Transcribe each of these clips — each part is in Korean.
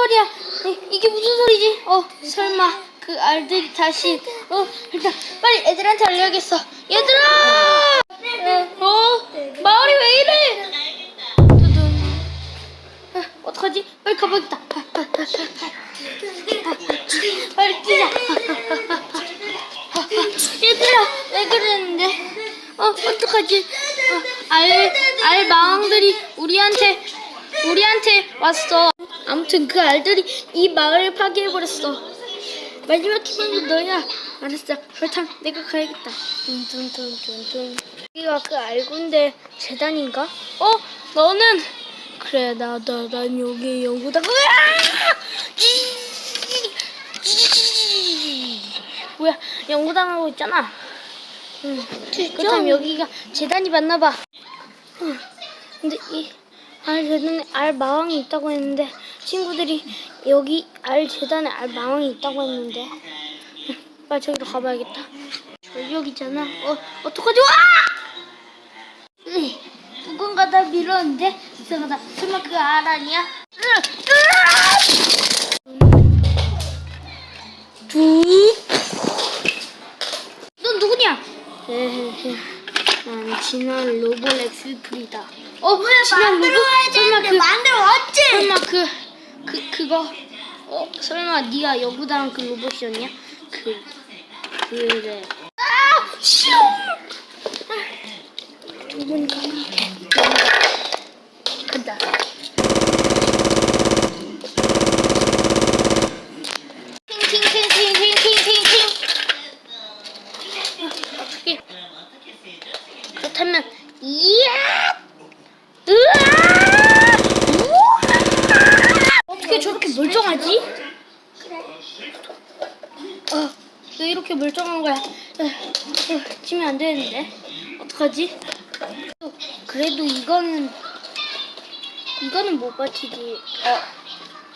소리야? 이게 무슨 소리지? 어, 설마 그 알들이 다시 어, 일단 빨리 애들한테 알려야겠어. 얘들아! 어? 마을이 왜 이래? 두둥. 아, 어떡하지? 빨리 가봐야겠다. 빨리 뛰자. 얘들아, 왜 그랬는데? 어, 어떡하지? 어, 알, 알 마왕들이 우리한테, 우리한테 왔어. 아무튼 그 알들이 이 마을을 파괴해버렸어. 마지막 희망은 너야. 알았어. 설탕 내가 가야겠다. 둔둔둔둔둔. 여기가 그 알군데 재단인가? 어? 너는? 그래 나도 난 여기 연구다. 으아! 뭐야 연구당하고 있잖아. 응. 그렇다면 여기가 재단이 맞나봐. 응. 근데 이 알 재단에 알 마왕이 있다고 했는데 친구들이 여기 알 재단에 알 마왕이 있다고 했는데 응, 빨리 저기로 가봐야겠다. 전력이잖아. 어 어떡하지? 와! 으이, 누군가다 밀었는데 이상하다. 설마 그 알 아니야? 두. 넌 누구냐? 난 진한 로볼렉스 프리다. 어, 진한 로봇? 설마 그 만들었지? 설마 그, 그, 그거, 어, 설마 네가 여구당 그 로봇이었냐? 그, 그래. 아! 시오! 두 분이가 간다. 그렇다면, 이야! 으아! 어떻게 저렇게 멀쩡하지? 어, 왜 이렇게 멀쩡한 거야? 어, 어, 지면 안 되는데. 어떡하지? 어, 그래도 이거는, 이거는 못 버티지. 어,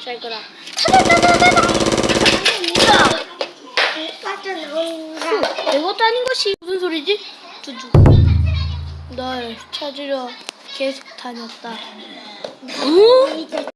잘 거라. 타다다다다다! 후, 내것도 아닌 것이 무슨 소리지? 두두. 널 찾으러 계속 다녔다. 어?